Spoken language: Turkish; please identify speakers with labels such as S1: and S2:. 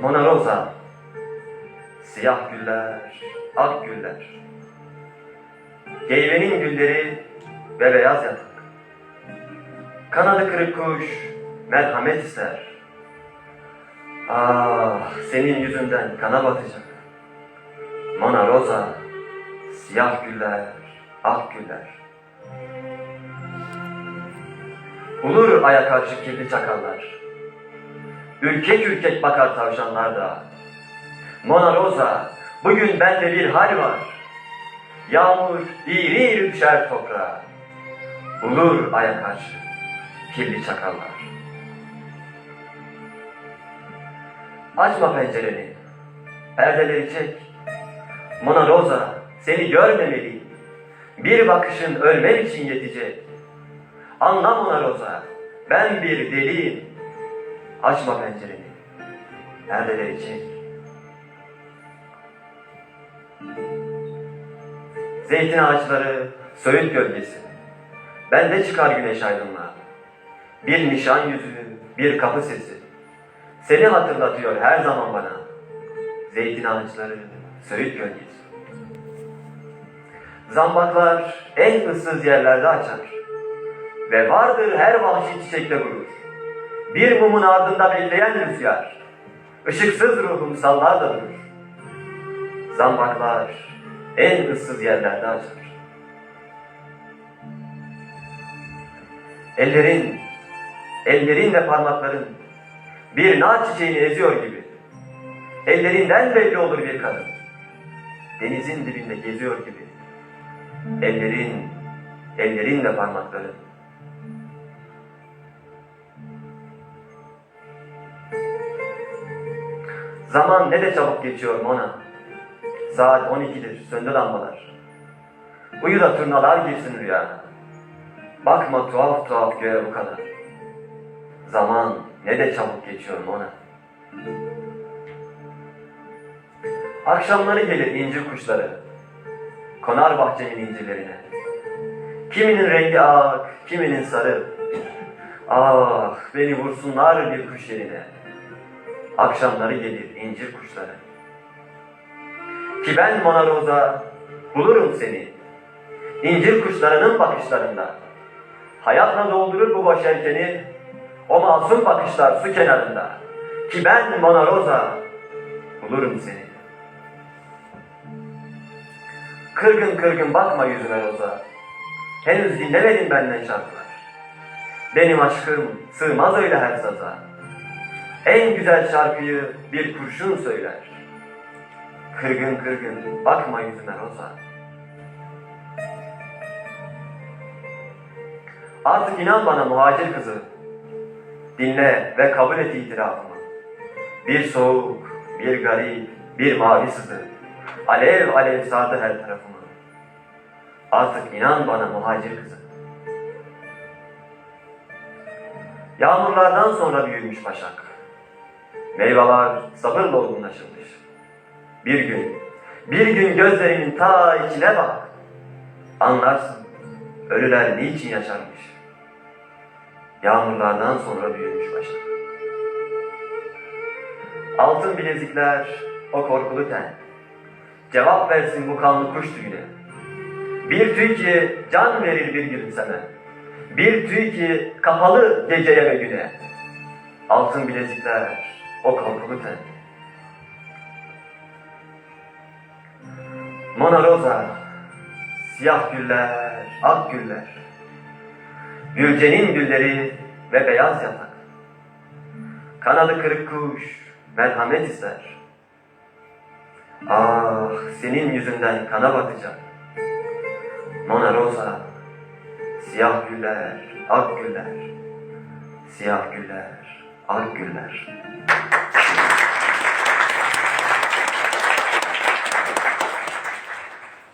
S1: Mona Rosa, siyah güller, ak güller. Geyvenin gülleri ve beyaz yatak. Kanadı kırık kuş merhamet ister. Ah, senin yüzünden kana batacak. Mona Rosa, siyah güller, ak güller. Bulur aya karşı kirli çakallar. Ürkek ürkek bakar tavşanlar da. Mona Rosa, bugün bende bir hal var. Yağmur iri iri düşer toprağa. Bulur aya karşı kirli çakallar. Açma pencereni, perdeleri çek. Mona Rosa, seni görmemeliyim. Bir bakışın ölmem için yetecek. Anla Mona Rosa, ben bir deliyim. Açma pencereni, perdeleri çek. Zeytin ağaçları, söğüt gölgesi. Bende çıkar güneş aydınlığa. Bir nişan yüzü, bir kapı sesi. Seni hatırlatıyor her zaman bana. Zeytin ağaçları, söğüt gölgesi. Zambaklar en ıssız yerlerde açar. Ve vardır her vahşi çiçekle vurur. Bir mumun ardında bekleyen rüzgar. Işıksız ruhum sallar da durur. Zambaklar en ıssız yerlerde açar. Ellerin, ellerin ve parmakların bir nar çiçeğini eziyor gibi. Ellerinden belli olur bir kadın. Denizin dibinde geziyor gibi. Ellerin, ellerin ve parmakların. Zaman ne de çabuk geçiyor Mona. Saat 12'dir, söndü lambalar. Uyu da turnalar girsin rüyana. Bakma tuhaf tuhaf göğe bu kadar. Zaman ne de çabuk geçiyor Mona. Akşamları gelir incir kuşları. Konar bahçemin incilerine. Kiminin rengi ak, kiminin sarı. Ah beni vursunlar bir kuş yerine. Akşamları gelir incir kuşları. Ki ben Mona Rosa bulurum seni. İncir kuşlarının bakışlarında. Hayatla doldurur bu boş. O masum bakışlar su kenarında. Ki ben Mona Rosa bulurum seni. Kırgın kırgın bakma yüzüme Rosa. Henüz dinlemedin benden şarkılar. Benim aşkım sığmaz öyle her saza. En güzel şarkıyı bir kurşun söyler. Kırgın kırgın bakma yüzüme Rosa. Artık inan bana muhacir kızı. Dinle ve kabul et itirafımı. Bir soğuk, bir garip, bir mavi sızı. Alev alev sardı her tarafımı. Artık inan bana muhacir kızı. Yağmurlardan sonra büyümüş başak. Meyveler sabırla olgunlaşılmış. Bir gün, bir gün gözlerinin ta içine bak. Anlarsın, ölüler niçin yaşarmış. Yağmurlardan sonra büyümüş başak. Altın bilezikler, o korkulu ten. Cevap versin bu kanlı kuş tüyüne. Bir tüy ki can verir bir gülümseme. Bir tüy ki kapalı geceye ve güne. Altın bilezikler, o korkulu ten. Mona Rosa, siyah güller, ak güller. Gülcenin gülleri ve beyaz yatak. Kanadı kırık kuş, merhamet ister. Ah, senin yüzünden kana batacak. Mona Rosa, siyah güller, ak güller. Siyah güller, ak güller.